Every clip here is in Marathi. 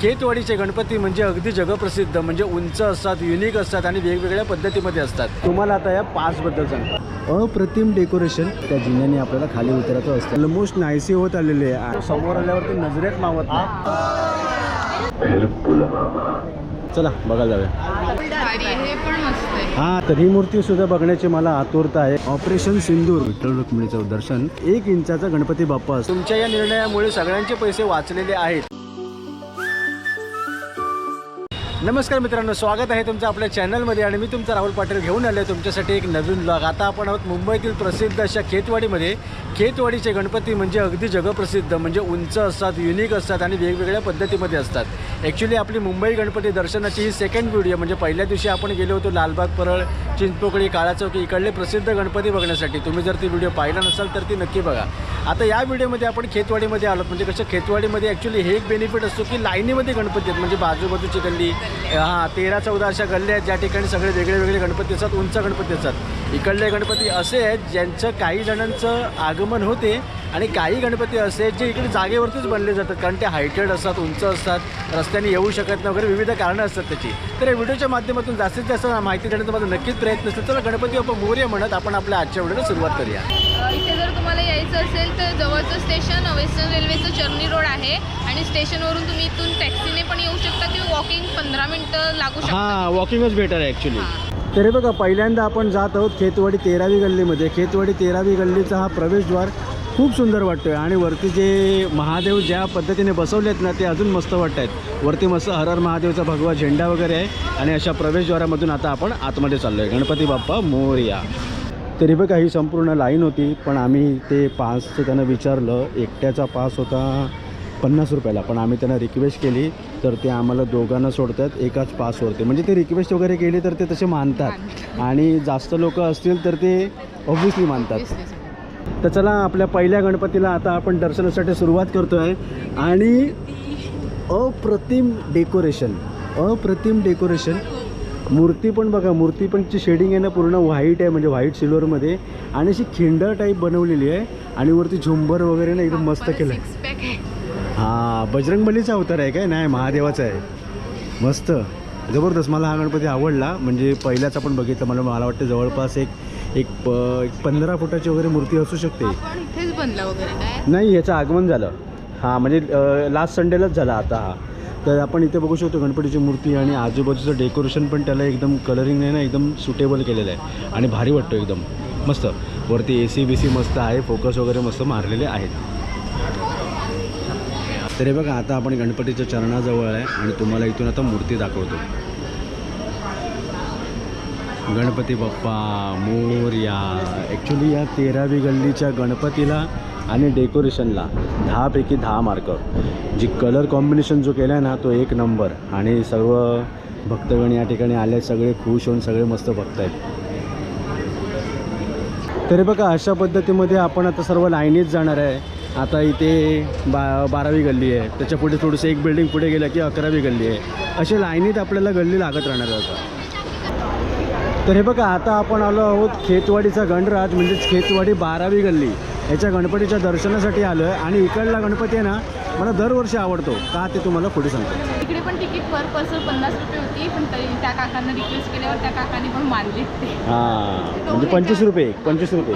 खेतवाडीचे गणपती म्हणजे अगदी जगप्रसिद्ध म्हणजे उंच असतात युनिक असतात आणि वेगवेगळ्या पद्धतीमध्ये असतात. तुम्हाला आता या पाचबद्दल सांगतो. अप्रतिम डेकोरेशन त्या जिन्याने आपल्याला खाली उतरायचं असतं. ऑलमोस्ट नाहीसे होत आलेले आहे. समोर आल्यावरती नजरेत मावत नाही. चला बघायला जाऊया. हे तर ही मूर्ती सुद्धा बघण्याची मला आतुरता आहे. ऑपरेशन सिंदूर विठ्ठल रुक्मिणीचं दर्शन एक इंचाचा गणपती बाप्पा. तुमच्या या निर्णयामुळे सगळ्यांचे पैसे वाचलेले आहेत. नमस्कार मित्रांनो स्वागत आहे तुमचं आपल्या चॅनलमध्ये आणि मी तुमचा राहुल पाटील घेऊन आलो आहे तुमच्यासाठी एक नवीन ब्लॉग आता आपण आहोत मुंबईतील प्रसिद्ध अशा खेतवाडीमध्ये. खेतवाडीचे गणपती म्हणजे अगदी जगप्रसिद्ध म्हणजे उंच असतात युनिक असतात आणि वेगवेगळ्या पद्धतीमध्ये असतात. ॲक्च्युली आपली मुंबई गणपती दर्शनाची ही सेकंड व्हिडिओ म्हणजे पहिल्या दिवशी आपण गेलो होतो लालबाग परळ चिंचपोकळी काळाचौकी इकडले प्रसिद्ध गणपती बघण्यासाठी. तुम्ही जर ती व्हिडिओ पाहिला नसाल तर ती नक्की बघा. आता या व्हिडिओमध्ये आपण खेतवाडीमध्ये आलो म्हणजे कसं खेतवाडीमध्ये ॲक्च्युली हे एक बेनिफिट असतो की लाईनीमध्ये गणपती आहेत म्हणजे बाजूबाजूची गल्ली हां तेरा चौदा अशा गल्ल्या आहेत. ज्या ठिकाणी सगळे वेगळे वेगळे गणपती असतात उंच गणपती असतात. इकडले गणपती असे आहेत ज्यांचं काही जणांचं आगमन होते आणि काही गणपती असे आहेत जे इकडे जागेवरतीच बनले जातात कारण ते हायटेड असतात उंच असतात रस्त्याने येऊ शकत नाही वगैरे विविध कारणं असतात त्याची. तर या व्हिडिओच्या माध्यमातून जास्तीत जास्त माहिती देण्याचा माझा नक्कीच प्रयत्न असतो. चला गणपती बाप्पा मोर्य म्हणत आपण आपल्या आजच्या व्हिडिओला सुरुवात करूया. इथे जर तुम्हाला यायचं असेल तर जवळचं स्टेशन वेस्टर्न रेल्वेचं चर्नी रोड आहे आणि स्टेशनवरून तुम्ही इथून टॅक्सीने पण येऊ शकता किंवा वॉकिंग पंधरा मिनिटं लागू शकता. हां वॉकिंगच बेटर आहे ॲक्च्युली. तरी बघा पहिल्यांदा आपण जात आहोत खेतवाडी तेरावी गल्लीमध्ये. खेतवाडी तेरावी गल्लीचा हा प्रवेशद्वार खूप सुंदर वाटतो आहे आणि वरती जे महादेव ज्या पद्धतीने बसवलेत ना ते अजून मस्त वाटत आहेत वरती मस्त हरहर महादेवचा भगवा झेंडा वगैरे आहे आणि अशा प्रवेशद्वारामधून आता आपण आतमध्ये चाललो आहे गणपती बाप्पा मोरया. तरी बघा ही संपूर्ण लाईन होती पण आम्ही ते पासचं त्यांना विचारलं. एकट्याचा पास होता. पन्नास रुपयाला पण आम्ही त्यांना रिक्वेस्ट केली तर ते आम्हाला दोघांना सोडतात एकाच पासवरती म्हणजे ते रिक्वेस्ट वगैरे केली तर ते तसे मानतात. आणि जास्त लोक असतील तर ते ऑब्व्हियसली मानतात. तर चला आपल्या पहिल्या गणपतीला आता आपण दर्शनासाठी सुरुवात करतो आहे आणि अप्रतिम डेकोरेशन अप्रतिम डेकोरेशन मूर्ती पण बघा मूर्ती पणची शेडिंग आहे ना पूर्ण व्हाईट आहे म्हणजे व्हाईट सिल्वरमध्ये आणि अशी खिंड टाईप बनवलेली आहे. आणि वरती झुंबर वगैरे ना एकदम मस्त केलं आहे. हां बजरंगबलीचा अवतार आहे काय? नाही महादेवाचा आहे. मस्त. जबरदस्त. मला हा गणपती आवडला. म्हणजे पहिल्याच आपण बघितलं. मला मला वाटतं जवळपास एक एक प एक पंधरा फुटाची वगैरे मूर्ती असू शकते. नाही याचं आगमन झालं. हां म्हणजे लास्ट संडेलाच झाला आता हा. तर आपण इथे बघू शकतो गणपतीची मूर्ती आणि आजूबाजूचं डेकोरेशन पण त्याला एकदम कलरिंग आहे ना एकदम सुटेबल केलेलं आहे. आणि भारी वाटतो एकदम. मस्त. वरती ए सी बी सी मस्त आहे. फोकस वगैरे मस्त मारलेले आहेत. तरी बघा आता आपण गणपतीच्या चरणाजवळ आहे आणि तुम्हाला इथून आता मूर्ती दाखवतो. गणपती बाप्पा मोरया. ॲक्च्युली या तेरावी गल्लीच्या गणपतीला आणि डेकोरेशनला दहापैकी दहा मार्क जी कलर कॉम्बिनेशन जो केला आहे ना तो एक नंबर आणि सर्व भक्तगण या ठिकाणी आले सगळे खुश होऊन सगळे मस्त भक्त आहेत. तरी बघा अशा पद्धतीमध्ये आपण आता सर्व लाईनीत जाणार आहे. आता इथे बा बारावी गल्ली आहे. त्याच्या पुढे थोडंसं एक बिल्डिंग पुढे गेलं की अकरावी गल्ली आहे. असे लाईनीत आपल्याला गल्ली लागत राहणार आता. तर हे बघा आता आपण आलो आहोत खेतवाडीचा गणराज म्हणजेच खेतवाडी बारावी गल्ली. याच्या गणपतीच्या दर्शनासाठी आलो आहे आणि इकडला गणपती आहे ना मला दरवर्षी आवडतो. का ते तुम्हाला पुढे सांगतो. इकडे पण तिकीट पर पर्सन पन्नास रुपये होती पण तरी त्या काकांना रिक्वेस्ट केल्यावर त्या काकांनी पण मानले. हां म्हणजे पंचवीस रुपये. पंचवीस रुपये.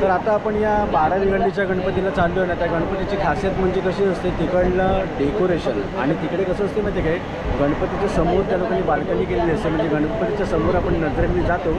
तर आता आपण या बारा गल्लीच्या गणपतीला चाललो आहे ना त्या गणपतीची खासियत म्हणजे कशी असते? तिकडलं डेकोरेशन आणि तिकडे कसं असते माहिती आहे काय गणपतीच्या समोर त्या लोकांनी बाल्कनी केलेली असते. म्हणजे गणपतीच्या समोर आपण नजरेने जातो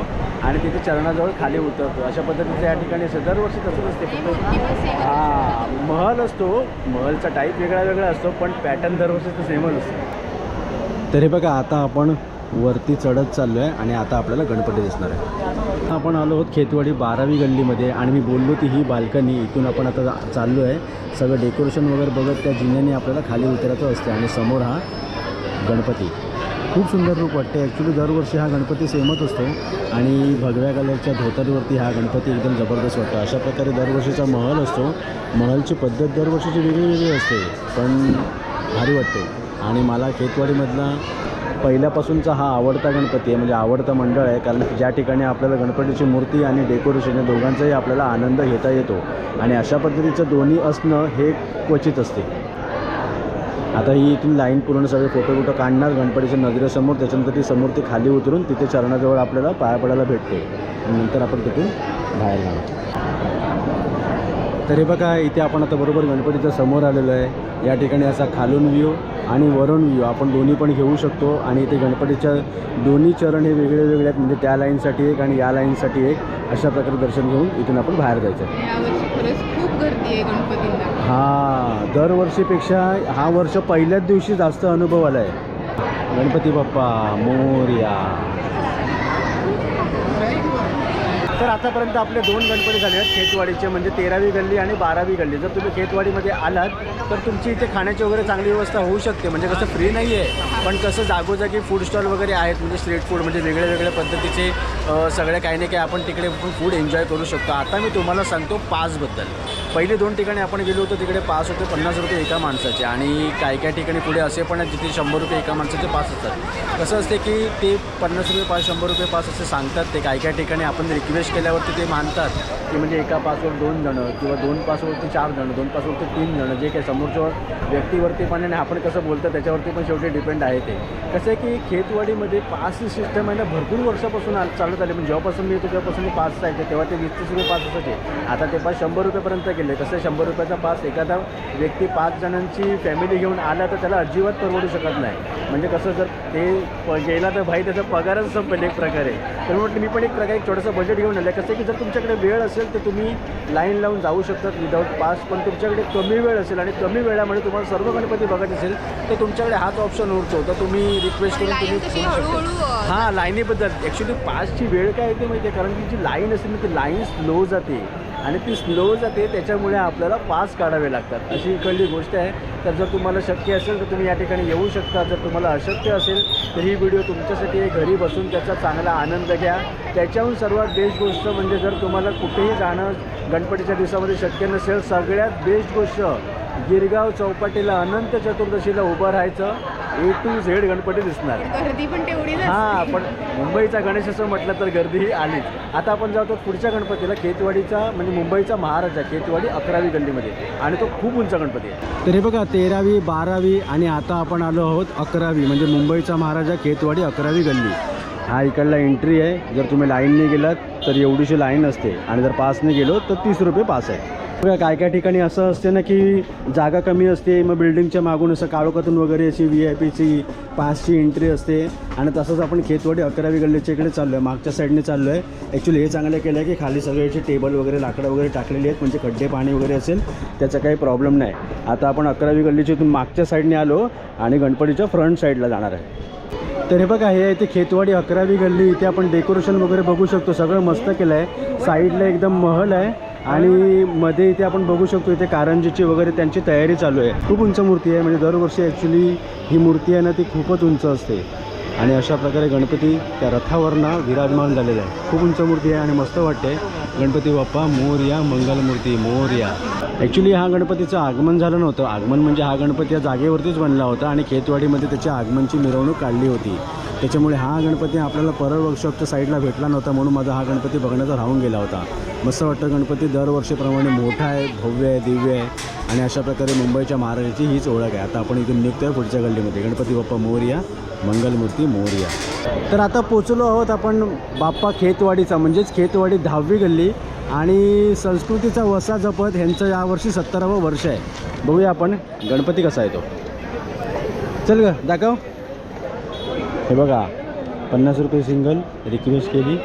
आणि तिथे चरणाजवळ खाली उतरतो. अशा पद्धतीचं या ठिकाणी असते दरवर्षी तसंच असते. फक्त हां महल असतो. महलचा टाईप वेगळा वेगळा असतो पण पॅटर्न दरवर्षी तर सेमच असतो. तरी बघा आता आपण वरती चढत चाललो आहे आणि आता आपल्याला गणपती दिसणार आहे. आपण आलो आहोत खेतवाडी बारावी गल्लीमध्ये आणि मी बोललो ती ही बाल्कनी इथून आपण आता चाललो आहे सगळं डेकोरेशन वगैरे बघत त्या जिन्याने आपल्याला खाली उतरायचं असते आणि समोर हा गणपती. खूप सुंदर रूप वाटते ॲक्च्युली दरवर्षी हा गणपती सेमच असतो आणि भगव्या कलरच्या धोतरीवरती हा गणपती एकदम जबरदस्त वाटतो. अशा प्रकारे दरवर्षीचा महल असतो. महलची पद्धत दरवर्षीची वेगळी वेगळी असते पण भारी वाटते. आणि मला खेतवाडीमधला पहिल्यापासूनचा हा आवडता गणपती आहे म्हणजे आवडता मंडळ आहे कारण ज्या ठिकाणी आपल्याला गणपतीची मूर्ती आणि डेकोरेशन या दोघांचाही आपल्याला आनंद घेता येतो. आणि अशा पद्धतीचं दोन्ही असणं हे क्वचित असते. आता ही इथून लाईन पूर्ण सगळे फोटो बिटो काढणार गणपतीच्या नजरेसमोर त्याच्यानंतर ती समोर ती खाली उतरून तिथे चरणाजवळ आपल्याला पाया पडायला भेटते. आणि नंतर आपण तिथून बाहेर जाणार. तरी बघा इथे आपण आता बरोबर गणपतीच्या समोर आलेलो आहे. या ठिकाणी असा खालून व्ह्यू आणि वरून व्ह्यू आपण दोन्ही पण घेऊ शकतो आणि इथे गणपतीच्या दोन्ही चरण हे वेगळे वेगळे आहेत. म्हणजे त्या लाईनसाठी एक आणि या लाईनसाठी एक. अशा प्रकारे दर्शन घेऊन इथून आपण बाहेर जायचं खूप गर्दी आहे गणपतींना. हा दरवर्षीपेक्षा हा वर्ष पहिल्याच दिवशी जास्त अनुभव आला आहे गणपती बाप्पा मोर्या. तर आतापर्यंत आपले दोन गणपती झाले आहेत. खेतवाडीचे म्हणजे तेरावी गल्ली आणि बारावी गल्ली. जर तुम्ही खेतवाडीमध्ये आलात तर तुमची इथे खाण्याची वगैरे चांगली व्यवस्था होऊ शकते. म्हणजे कसं फ्री नाही आहे पण कसं जागोजागी फूड स्टॉल वगैरे आहेत. म्हणजे स्ट्रीट फूड म्हणजे वेगळे वेगळ्या पद्धतीचे सगळ्या सगळे काही नाही काही आपण तिकडे फूड एन्जॉय करू शकतो. आता मी तुम्हाला सांगतो पासबद्दल पहिले दोन ठिकाणी आपण गेलो होतो तिकडे पास होते पन्नास रुपये एका माणसाचे. आणि काही काही ठिकाणी पुढे असे पण आहेत जिथे शंभर रुपये एका माणसाचे पास असतात. कसं असते की ते पन्नास रुपये पास शंभर रुपये पास असे सांगतात ते. काही काही ठिकाणी आपण रिक्वेस्ट केल्यावरती ते मानतात की म्हणजे एका पासवर दोन जणं किंवा दोन पासवरती चार जणं दोन पासवरती तीन जणं जे काही समोरच्या व्यक्तीवरती पण आणि आपण कसं बोलतो त्याच्यावरती पण शेवटी डिपेंड आहे ते. कसं आहे की खेतवाडीमध्ये पास सिस्टम आहे ना भरपूर वर्षापासून चालत आले. म्हणजे जेव्हापासून मी येतो तेव्हापासून मी पास जायचे तेव्हा ते वीस तीस रुपये पास असायचे. आता ते पास शंभर रुपयेपर्यंत गेले. कसं आहे, शंभर रुपयाचा पास एखादा व्यक्ती पाच जणांची फॅमिली घेऊन आला तर त्याला अजिबात परवडू शकत नाही. म्हणजे कसं जर ते प- गेला तर भाई त्याचा पगारच संपेल एक प्रकारे तर म्हटलं मी पण एक प्रकारे एक छोटंसं बजेट घेऊन आलं कसं की जर तुमच्याकडे वेळ असेल तर तुम्ही लाईन लावून जाऊ शकतात विदाऊट पास पण तुमच्याकडे कमी वेळ असेल आणि कमी वेळामध्ये तुम्हाला सर्व गणपती बघायचे असेल तर तुमच्याकडे हाच ऑप्शन उरतो. तर तुम्ही रिक्वेस्ट करून तुम्ही शकता. हां लाईनीबद्दल ॲक्च्युली पासची वेळ काय येते माहिती आहे कारण की जी लाईन असते ना ती लाईन स्लो जाते. आणि ती स्लो जाते त्याच्यामुळे आपल्याला पास काढावे लागतात. अशी इकडली गोष्ट आहे. तर जर तुम्हाला शक्य असेल तर तुम्ही या ठिकाणी येऊ शकता. जर तुम्हाला अशक्य असेल तर ही व्हिडिओ तुमच्यासाठी घरी बसून त्याचा चांगला आनंद घ्या. त्याच्याहून सर्वात बेस्ट गोष्ट म्हणजे जर तुम्हाला कुठेही जाणं गणपतीच्या दिवसामध्ये शक्य नसेल सगळ्यात बेस्ट गोष्ट गिरगाव चौपाटीला अनंत चतुर्दशीला उभं राहायचं. ए टू झेड गणपती दिसणार. गर्दी पण तेवढीच हां असते. पण मुंबईचा गणेश असं म्हटलं तर गर्दी ही आलीच. आता आपण जातो पुढच्या गणपतीला खेतवाडीचा म्हणजे मुंबईचा महाराजा खेतवाडी अकरावी गल्लीमध्ये. आणि तो खूप उंच गणपती आहे. तरी बघा तेरावी बारावी आणि आता आपण आलो आहोत अकरावी म्हणजे मुंबईचा महाराजा खेतवाडी अकरावी गल्ली. हा इकडला एंट्री आहे. जर तुम्ही लाईनने गेलात तर एवढीशी लाईन असते. आणि जर पासने गेलो तर तीस रुपये पास आहे. काय काय ठिकाणी असं असते ना की जागा कमी असते मग बिल्डिंगच्या मागून असं काळोखातून वगैरे अशी व्ही आय पीची पासची एंट्री असते. आणि तसंच आपण खेतवाडी अकरावी गल्लीच्या इकडे चाललो आहे मागच्या साईडने चाललो आहे ॲक्च्युली हे चांगलं केलं आहे की खाली सगळ्याचे टेबल वगैरे लाकडं वगैरे टाकलेली आहेत म्हणजे खड्डे पाणी वगैरे असेल त्याचा काही प्रॉब्लेम नाही. आता आपण अकरावी गल्लीच्या इथून मागच्या साईडने आलो आणि गणपतीच्या फ्रंट साईडला जाणार आहे. तर हे बघा हे इथे ते खेतवाडी अकरावी गल्ली इथे आपण डेकोरेशन वगैरे बघू शकतो. सगळं मस्त केलं आहे साईडला एकदम महल आहे. आणि मध्ये इथे आपण बघू शकतो इथे कारंजीची वगैरे त्यांची तयारी चालू आहे. खूप उंच मूर्ती आहे. म्हणजे दरवर्षी ॲक्च्युली ही मूर्ती आहे ना ती खूपच उंच असते. आणि अशा प्रकारे गणपती त्या रथावरनं विराजमान झालेला आहे. खूप उंच मूर्ती आहे आणि मस्त वाटते. गणपती बाप्पा मोरया मंगलमूर्ती मोरया. ॲक्च्युली हा गणपतीचं आगमन झालं नव्हतं. आगमन म्हणजे हा गणपती या जागेवरतीच बनला होता आणि खेतवाडीमध्ये त्याच्या आगमनची मिरवणूक काढली होती. त्याच्यामुळे हा गणपती आपल्याला परळ वर्कशॉपच्या साईडला भेटला नव्हता म्हणून माझा हा गणपती बघण्याचा राहून गेला होता. मस्त वाटतं गणपती दरवर्षीप्रमाणे मोठा आहे भव्य आहे दिव्य आहे आणि अशा प्रकारे मुंबईच्या महाराजाची हीच ओळख आहे. आता आपण इथून निघतोय पुढच्या गल्लीमध्ये. गणपती बाप्पा मोर्या मंगलमूर्ती मोर्या. तर आता पोचलो आहोत आपण बाप्पा खेतवाडीचा म्हणजेच खेतवाडी दहावी गल्ली आणि संस्कृतीचा वसा जपत ह्यांचं यावर्षी सत्तरावं वर्ष आहे. बघूया आपण गणपती कसा आहे तो चल ग दाखव. हे बघा पन्नास रुपये सिंगल रिक्वेस्ट केली.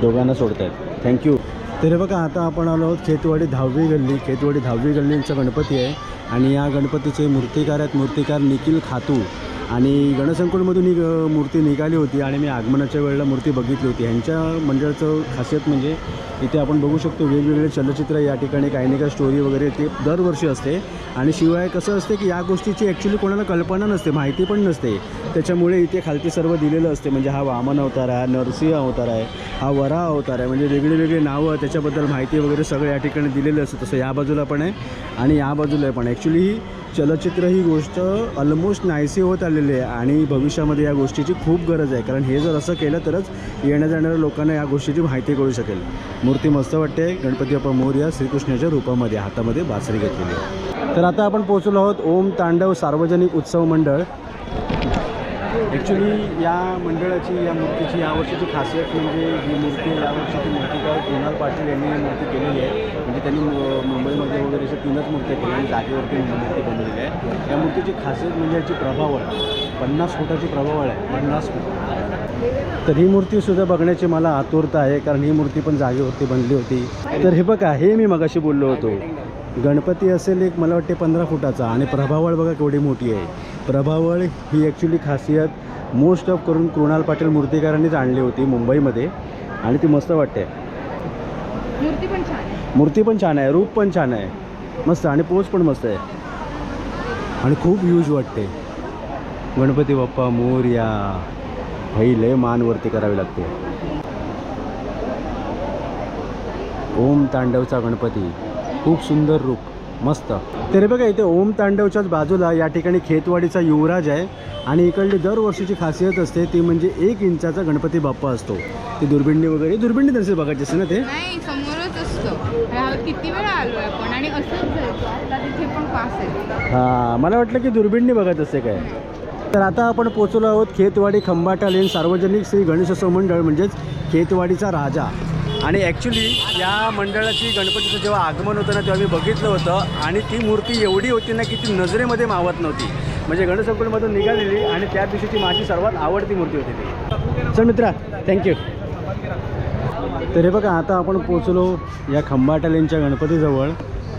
दोघांना सोडत आहेत थँक्यू तर हे बघा आता आपण आलो आहोत खेतवाडी दहावी गल्ली. खेतवाडी दहावी गल्लींचा गणपती आहे. आणि या गणपतीचे मूर्तिकार आहेत मूर्तिकार निखिल खातू. आणि गणसंकुलमधून ही मूर्ती निघाली होती आणि मी आगमनाच्या वेळेला मूर्ती बघितली होती. ह्यांच्या मंडळाचं खासियत म्हणजे इथे आपण बघू शकतो वेगवेगळे चलचित्र या ठिकाणी काही ना काही स्टोरी वगैरे ते दरवर्षी असते. आणि शिवाय कसं असते की या गोष्टीची ॲक्च्युली कोणाला कल्पना नसते माहिती पण नसते. त्याच्यामुळे इथे खालती सर्व दिलेलं असते. म्हणजे हा वामन अवतार आहे नरसिंह अवतार आहे हा वरा अवतार आहे. म्हणजे वेगळी वेगळी नावं त्याच्याबद्दल माहिती वगैरे सगळं या ठिकाणी दिलेलं असतं. तसं या बाजूला पण आहे आणि या बाजूला पण ॲक्च्युली ही चलचित्र ही गोष्ट ऑलमोस्ट नाहीशी होत आलेली आहे आणि भविष्यामध्ये या गोष्टीची खूप गरज आहे. कारण हे जर असं केलं तरच येण्या जाणाऱ्या लोकांना या गोष्टीची माहिती कळू शकेल. मूर्ती मस्त वाटते. गणपती बाप्पा मोरया श्रीकृष्णाच्या रूपामध्ये हातामध्ये बासरी घेतलेली आहे. तर आता आपण पोहोचलो आहोत ओम तांडव सार्वजनिक उत्सव मंडळ. ॲक्च्युली या मंडळाची या मूर्तीची यावर्षीची खासियत म्हणजे ही मूर्ती यावर्षीची मूर्तीकार कुणाल पाटील यांनी ही मूर्ती केलेली आहे. म्हणजे त्यांनी मुंबईमध्ये वगैरे अशा तीनच मूर्त्या केल्या आणि जागेवरती मूर्ती बनवलेली आहे. या मूर्तीची खासियत म्हणजे याची प्रभावळ पन्नास फुटाची प्रभावळ आहे. पन्नास फूट. तर ही मूर्तीसुद्धा बघण्याची मला आतुरता आहे कारण ही मूर्ती पण जागेवरती बनली होती. तर हे बघा हे मी मगाशी बोललो होतो. गणपती असेल एक मला वाटते पंधरा फुटाचा आणि प्रभावळ बघा केवढी मोठी आहे. प्रभावळ ही ॲक्च्युली खासियत मोस्ट ऑफ करून कृणाल पाटील मूर्तिकारांनीच आणली होती मुंबईमध्ये आणि ती मस्त वाटते. मूर्ती पण छान आहे. मूर्ती पण छान आहे रूप पण छान आहे. मस्त आणि पोच पण मस्त आहे. आणि खूप यूज वाटते. गणपती बाप्पा मोरया लय मानवरती करावी लागते. ओम तांडवचा गणपती. खूप सुंदर रूप. मस्त. तरी बघा इथे ओम तांडवच्याच बाजूला या ठिकाणी खेतवाडीचा युवराज आहे आणि इकडली दरवर्षीची खासियत असते ती म्हणजे एक इंचाचा गणपती बाप्पा असतो. ती दुर्बिणी वगैरे दुर्बिणी नसेल बघायची असते ना ते? समोरच असतं. किती वेळा आपण? आणि आहे हां मला वाटलं की दुर्बिणनी बघत असते काय. तर आता आपण पोचलो आहोत खेतवाडी खंबाटा लेन सार्वजनिक श्री गणेशोत्सव मंडळ म्हणजेच खेतवाडीचा राजा. आणि ॲक्च्युली या मंडळाची गणपतीचं जेव्हा आगमन होतं ना तेव्हा मी बघितलं होतं आणि ती मूर्ती एवढी होती ना की ती नजरेमध्ये मावत नव्हती. म्हणजे गणेशोत्सवमधून निघालेली आणि त्या दिवशीची माझी सर्वात आवडती मूर्ती होती ती. चल मित्रा थँक्यू तर हे बघा आता आपण पोचलो या खंबाटालेंच्या गणपतीजवळ.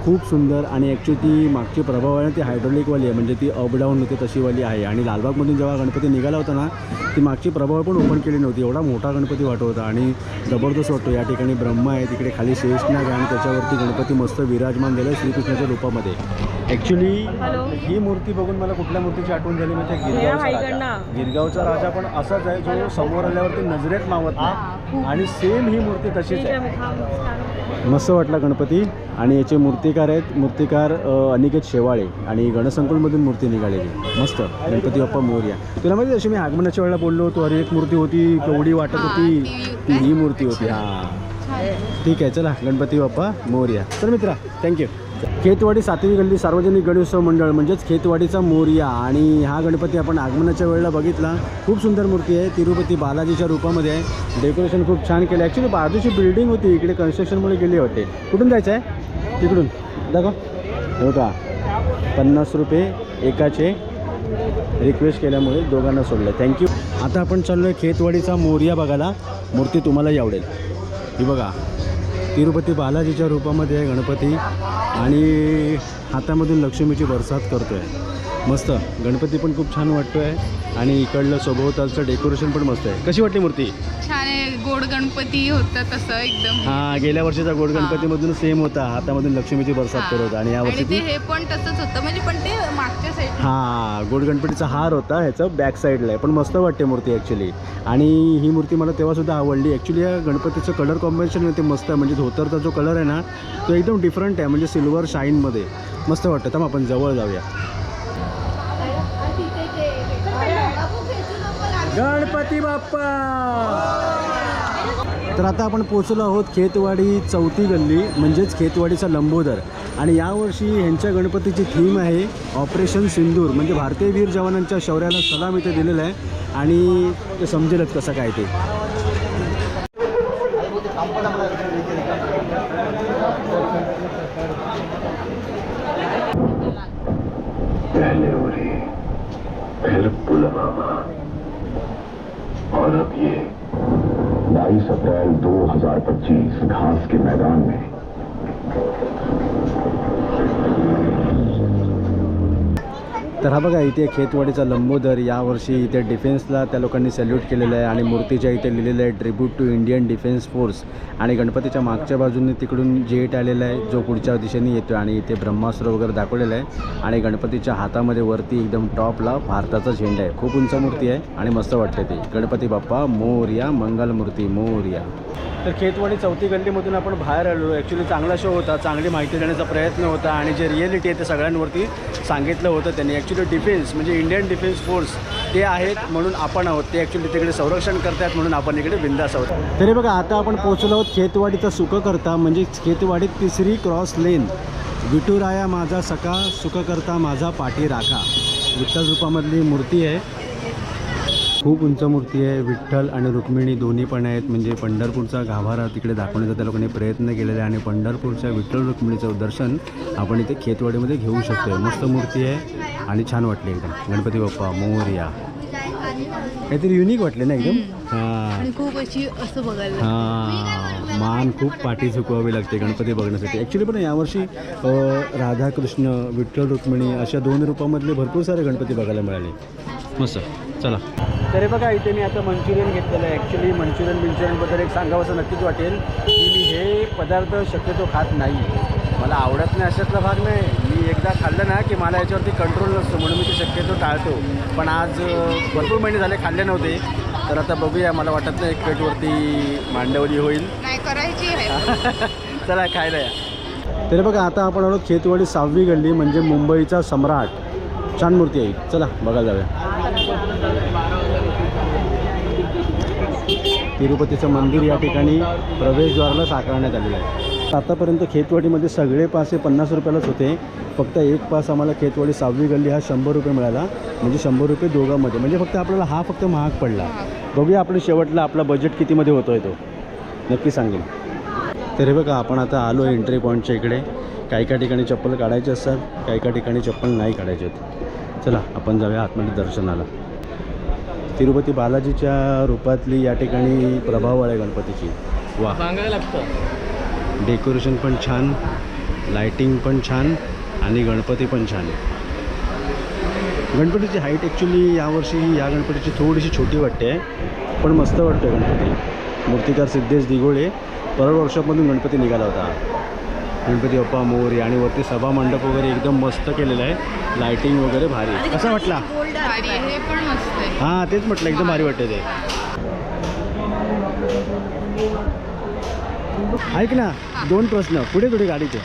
खूप सुंदर आणि ॲक्च्युली ती मागची प्रभाव आहे ना ती हायड्रोलिकवाली आहे. म्हणजे ती अप डाऊन होते तशीवाली आहे. आणि लालबागमधून जेव्हा गणपती निघाला होता ना ती मागची प्रभाव पण ओपन केली नव्हती. एवढा मोठा गणपती वाटत होता आणि जबरदस्त वाटतो. या ठिकाणी ब्रह्मा आहे तिकडे खाली शेषनाग आहे आणि त्याच्यावरती गणपती मस्त विराजमान झालं श्रीकृष्णाच्या रूपामध्ये. ॲक्च्युली ही मूर्ती बघून मला कुठल्या मूर्तीची आठवण झाली म्हणजे गिरगावचा राजा. गिरगावचा राजा पण असाच आहे जो समोर आल्यावरती नजरेत मावत नाही. आणि सेम ही मूर्ती तशीच आहे मस्त वाटला गणपती. आणि याचे मूर्तिकार आहेत. मूर्तिकार अनिकेत शेवाळे आणि गणसंकुलमधून मूर्ती निघालेली. मस्त. गणपती बाप्पा मोरया. तुला माहिती जशी मी आगमनाच्या वेळेला बोललो होतो अरे एक मूर्ती होती केवढी वाटत होती. ती ती ही मूर्ती होती. हां. ठीक आहे चला. गणपती बाप्पा मोरया. तर मित्रा थँक्यू खेतवाडी सातवी गल्ली सार्वजनिक गणेशोत्सव मंडळ म्हणजेच खेतवाडीचा मोर्या. आणि हा गणपती आपण आगमनाच्या वेळेला बघितला. खूप सुंदर मूर्ती आहे. तिरुपती बालाजीच्या रूपामध्ये आहे. डेकोरेशन खूप छान केलं. ॲक्च्युली बाजूची बिल्डिंग होती. इकडे कन्स्ट्रक्शनमुळे गेली होते. कुठून जायचं आहे तिकडून. दाखव. हो का पन्नास रुपये एकाचे रिक्वेस्ट केल्यामुळे दोघांना सोडलं. थँक्यू आता आपण चाललो आहे खेतवाडीचा मोरया बघायला. मूर्ती तुम्हालाही आवडेल. ही बघा. तिरुपती बालाजीच्या रूपामध्ये आहे गणपती आणि हातामधून लक्ष्मीची बरसात करतो आहे मस्त. गणपती पण खूप छान वाटतो आहे आणि इकडलं सभोवतालचं डेकोरेशन पण मस्त आहे. कशी वाटली मूर्ती? छान आहे. गोड गणपती होतं तसं एकदम. हां गेल्या वर्षीचा गोड गणपतीमधून सेम होता. हातामधून लक्ष्मीची बरसात करत होता. आणि या वर्षी हे पण तसंच होतं. म्हणजे पण ते मागच्या साईड हां गोड गणपतीचा हार होता. ह्याचं बॅक साईडला आहे. पण मस्त वाटते मूर्ती ॲक्च्युली आणि ही मूर्ती मला तेव्हासुद्धा आवडली. ॲक्च्युली या गणपतीचं कलर कॉम्बिनेशन ते मस्त आहे. म्हणजे धोतरचा जो कलर आहे ना तो एकदम डिफरंट आहे. म्हणजे सिल्वर शाईनमध्ये मस्त वाटतं. तर आपण जवळ जाऊया. गणपती बाप्पा! तर आता आपण पोचलो आहोत खेतवाडी चौथी गल्ली म्हणजेच खेतवाडीचा लंबोदर. आणि यावर्षी ह्यांच्या गणपतीची थीम आहे ऑपरेशन सिंदूर म्हणजे भारतीय वीर जवानांच्या शौर्याला सलाम इथे दिलेला आहे. आणि ते समजेलच कसं काय ते. पहले उरी फिर पुलवामा. और अब ये 22 अप्रैल 2025 घास के मैदान में तर हा बघा इथे खेतवाडीचा लंबोदर यावर्षी इथे डिफेन्सला त्या लोकांनी सॅल्यूट केलेलं आहे आणि मूर्तीच्या इथे लिहिलेलं आहे tribute to Indian defence force आणि गणपतीच्या मागच्या बाजूने तिकडून जेट आलेला आहे जो पुढच्या दिशेने येतो आणि इथे ब्रह्मास्त्र वगैरे दाखवलेलं आहे. आणि गणपतीच्या हातामध्ये वरती एकदम टॉपला भारताचा झेंडा आहे. खूप उंच मूर्ती आहे आणि मस्त वाटते ती. गणपती बाप्पा मोरया मंगलमूर्ती मोरया. तर खेतवाडी चौथी गल्लीमधून आपण बाहेर आलो ॲक्च्युली चांगला शो होता चांगली माहिती देण्याचा प्रयत्न होता आणि जे रिॲलिटी आहे ते सगळ्यांवरती सांगितलं होतं त्यांनी. ॲक्च्युली डिफेन्स म्हणजे इंडियन डिफेन्स फोर्स ते आहेत म्हणून आपण आहोत. ते ॲक्च्युली तिकडे संरक्षण करतात म्हणून आपण इकडे बिंदास आहोत. तरी बघा आता आपण पोहोचलो आहोत खेतवाडीचा सुखकर्ता म्हणजे खेतवाडीत तिसरी क्रॉस लेन विठुराया माझा सखा सुख करता माझा पाठी राखा विठ्ठल रूपामधली मूर्ती आहे. खूप उंच मूर्ती आहे. विठ्ठल आणि रुक्मिणी दोन्ही पण आहेत. म्हणजे पंढरपूरचा गाभारा तिकडे दाखवण्याचा त्या लोकांनी प्रयत्न केलेला आहे आणि पंढरपूरच्या विठ्ठल रुक्मिणीचं दर्शन आपण इथे खेतवाडीमध्ये घेऊ शकतो मस्त मूर्ती आहे आणि छान वाटली एकदम. गणपती बाप्पा मोरया. काहीतरी युनिक वाटले ना एकदम? हां. आणि खूप अशी असं बघायला हां. मान खूप पाठी झुकवावी लागते गणपती बघण्यासाठी. ॲक्च्युली पण यावर्षी राधाकृष्ण विठ्ठल रुक्मिणी अशा दोन रूपामधले भरपूर सारे गणपती बघायला मिळाले. मस्त. चला. तरी बघा इथे मी आता मंचुरियन घेतलेलं आहे. ॲक्च्युली मंचुरियन बिंचुरियनबद्दल एक सांगावं असं नक्कीच वाटेल की मी हे पदार्थ शक्यतो खात नाही. मला आवडत नाही अशातला भाग नाही. मी एकदा खाल्लं ना की मला याच्यावरती कंट्रोल नसतो म्हणून मी ते शक्यतो टाळतो. पण आज भरपूर महिने झाले खाल्ले नव्हते. तर आता बघूया मला वाटत नाही एक प्लेटवरती मांडवली होईल. नाही करायची आहे. चला खायला या. तरी बघा आता आपण आलो खेतवाडी सहावी गल्ली म्हणजे मुंबईचा सम्राट. छान मूर्ती आहे. चला बघायला जाऊया. तिरुपतीचं मंदिर या ठिकाणी प्रवेशद्वाराला साकारण्यात आलेलं आहे. आतापर्यंत खेतवाडीमध्ये सगळे पास हे पन्नास रुपयालाच होते. फक्त एक पास आम्हाला खेतवाडी सहावी गल्ली हा शंभर रुपये मिळाला. म्हणजे शंभर रुपये दोघांमध्ये. म्हणजे फक्त आपल्याला हा फक्त महाग पडला. बघूया आपलं शेवटला आपला बजेट कितीमध्ये होतो आहे तो. नक्की सांगेन. तर हे बघा आपण आता आलो एंट्री पॉईंटच्या इकडे. काही काही ठिकाणी चप्पल काढायचे असतात काही काही ठिकाणी चप्पल नाही काढायचे आहेत चला आपण जाऊया आतमध्ये दर्शनाला. तिरुपती बालाजीच्या रूपातली या ठिकाणी प्रभाव आहे गणपतीची. वा सांगायला लागतं. डेकोरेशन पण छान लायटिंग पण छान आणि गणपती पण छान गणपतीची हाईट ॲक्च्युली यावर्षी या गणपतीची थोडीशी छोटी वाटते पण मस्त वाटते गणपती. मूर्तिकार सिद्धेश दिगोळे परळ वर्षामधून गणपती निघाला होता. गणपती बाप्पा मोरी आणि वरती सभा मंडप वगैरे एकदम मस्त केलेलं आहे. लायटिंग वगैरे भारी. कसा वाटला? भारी आहे. हे तेच म्हटलं एकदम भारी वाटते ते. ऐक ना दोन प्रश्न पुढे थोडे गाडीचे.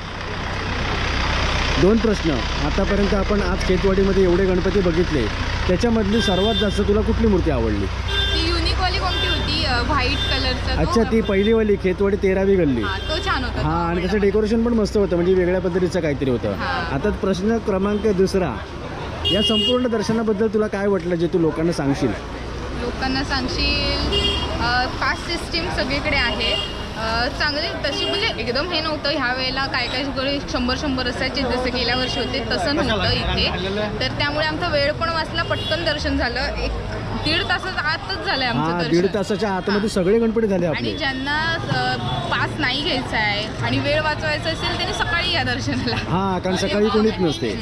दोन प्रश्न आतापर्यंत आपण आज खेतवाडीमध्ये एवढे गणपती बघितले त्याच्यामधली सर्वात जास्त तुला कुठली मूर्ती आवडली? ती युनिक वाली कोणती होती? व्हाईट कलरचा अच्छा ती पहिलीवाली खेतवाडी तेरावी गल्ली. हा तो छान होता तो हां आणि त्याचं डेकोरेशन पण मस्त होतं म्हणजे वेगळ्या पद्धतीचं काहीतरी होतं. आता प्रश्न क्रमांक दुसरा. या संपूर्ण दर्शनाबद्दल तुला काय वाटलं जे तू लोकांना सांगशील? लोकांना सांगशील पास सिस्टीम सगळीकडे आहे. अ, चांगले तशी म्हणजे एकदम हे नव्हतं. ह्या वेळेला काय काय सगळे शंभर शंभर असायचे जसे गेल्या वर्षी होते तसं नव्हतं इथे. तर त्यामुळे आमचा वेळ पण वाचला पटकन दर्शन झालं. एक दीड तासात आतच झालंय हां आमचं दीड दर्शन तासाच्या आतमध्ये सगळे गणपती झाले आणि आपले ज्यांना अ, पास नाही घ्यायचा आहे आणि वेळ वाचवायचा असेल त्यांनी सकाळी या दर्शनाला. हां कारण सकाळी कोणीच नसते.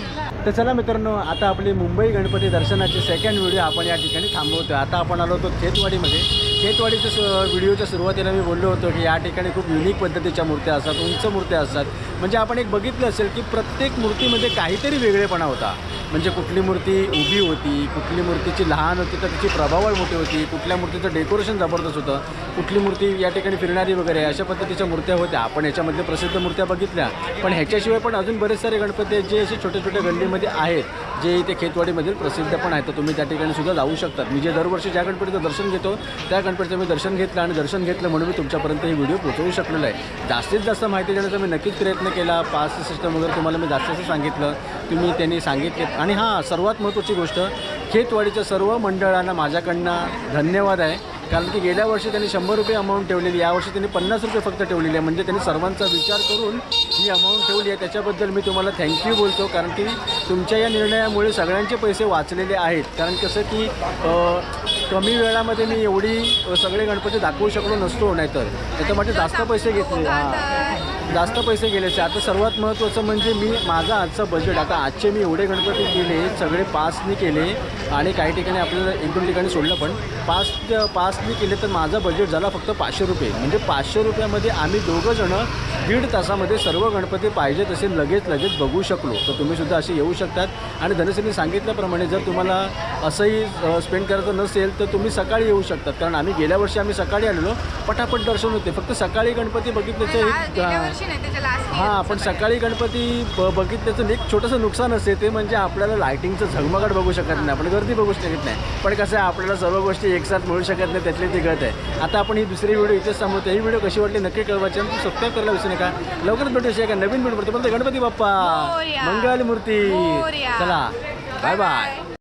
तर चला मित्रांनो आता आपली मुंबई गणपती दर्शनाची सेकंड व्हिडिओ आपण या ठिकाणी थांबवतो आता आपण आलो होतो खेतवाडीमध्ये. खेतवाडीच्या सु व्हिडिओच्या सुरुवातीला मी बोललो होतो की या ठिकाणी खूप युनिक पद्धतीच्या मूर्त्या असतात उंच मूर्त्या असतात. म्हणजे आपण एक बघितलं असेल की प्रत्येक मूर्तीमध्ये काहीतरी वेगळेपणा होता. म्हणजे कुठली मूर्ती उभी होती कुठली मूर्तीची लहान होती तर तिची प्रभावळ मोठी होती कुठल्या मूर्तीचं डेकोरेशन जबरदस्त होतं कुठली मूर्ती या ठिकाणी फिरणारी वगैरे अशा पद्धतीच्या मूर्त्या होत्या. आपण याच्यामधल्या प्रसिद्ध मूर्त्या बघितल्या. पण ह्याच्याशिवाय पण अजून बरेच सारे गणपती जे असे छोट्या छोट्या गल्लीमध्ये आहेत जे इथे खेतवाडीमधील प्रसिद्ध पण आहेत तर तुम्ही त्या ठिकाणी सुद्धा जाऊ शकतात. मी जे दरवर्षी ज्या गणपतीचं दर्शन घेतो त्या गणपतीचं मी दर्शन घेतलं आणि दर्शन घेतलं म्हणून मी तुमच्यापर्यंत ही व्हिडिओ पोहोचवू शकलेला आहे. जास्तीत जास्त माहिती देण्याचा मी नक्कीच प्रयत्न केला. पास सिस्टम वगैरे तुम्हाला मी जास्त जास्त सांगितलं. तुम्ही त्यांनी सांगितले. आणि हां सर्वात महत्त्वाची गोष्ट खेतवाडीच्या सर्व मंडळांना माझ्याकडनं धन्यवाद आहे. कारण की गेल्या वर्षी त्यांनी शंभर रुपये अमाऊंट ठेवलेली यावर्षी त्यांनी पन्नास रुपये फक्त ठेवलेली आहे. म्हणजे त्यांनी सर्वांचा विचार करून ही अमाऊंट ठेवली आहे. त्याच्याबद्दल मी तुम्हाला थँक्यू बोलतो. कारण की तुमच्या या निर्णयामुळे सगळ्यांचे पैसे वाचलेले आहेत. कारण कसं की कमी वेळामध्ये मी एवढी सगळे गणपती दाखवू शकलो नसतो नाहीतर. त्याच्यामध्ये जास्त पैसे घेतले. हां. जास्त पैसे गेले असते आता सर्वात महत्त्वाचं म्हणजे मी माझा आजचा बजेट आता आजचे मी एवढे गणपती केले सगळे पासनी केले आणि काही ठिकाणी आपल्याला एक दोन ठिकाणी सोडलं पण पाच पासनी केले तर माझा बजेट झाला फक्त पाचशे रुपये. म्हणजे पाचशे रुपयामध्ये आम्ही दोघं जणं दीड तासामध्ये सर्व गणपती पाहिजे तसे लगेच लगेच बघू शकलो. तर तुम्ही सुद्धा असे येऊ शकतात. आणि धनश्रीने सांगितल्याप्रमाणे जर तुम्हाला असंही स्पेंड करायचं नसेल तर तुम्ही सकाळी येऊ शकतात. कारण आम्ही गेल्या वर्षी आम्ही सकाळी आलेलो. पटापट दर्शन होते. फक्त सकाळी गणपती बघितल्याचं हा, गेल्या हां. वर्षी नाही त्याच्या लास्ट हां पण सकाळी गणपती ब बघितल्याचं एक छोटंसं नुकसान असते ते म्हणजे आपल्याला लायटिंगचं झगमगाट बघू शकत नाही आपण गर्दी बघू शकत नाही. पण कसं आहे आपल्याला सर्व गोष्टी एकसाथ मिळू शकत नाही त्यातली ती गत आहे. आता आपण ही दुसरी व्हिडिओ इथेच थांबवतो ही व्हिडिओ कशी वाटली नक्की कळवायची आणि सबस्क्राईब करायला विसरू नका. लवकरच भेटू एका नवीन व्हिडिओ पण गणपती बाप्पा मोरया. मंगल मूर्ती. मोरया. चला बाय बाय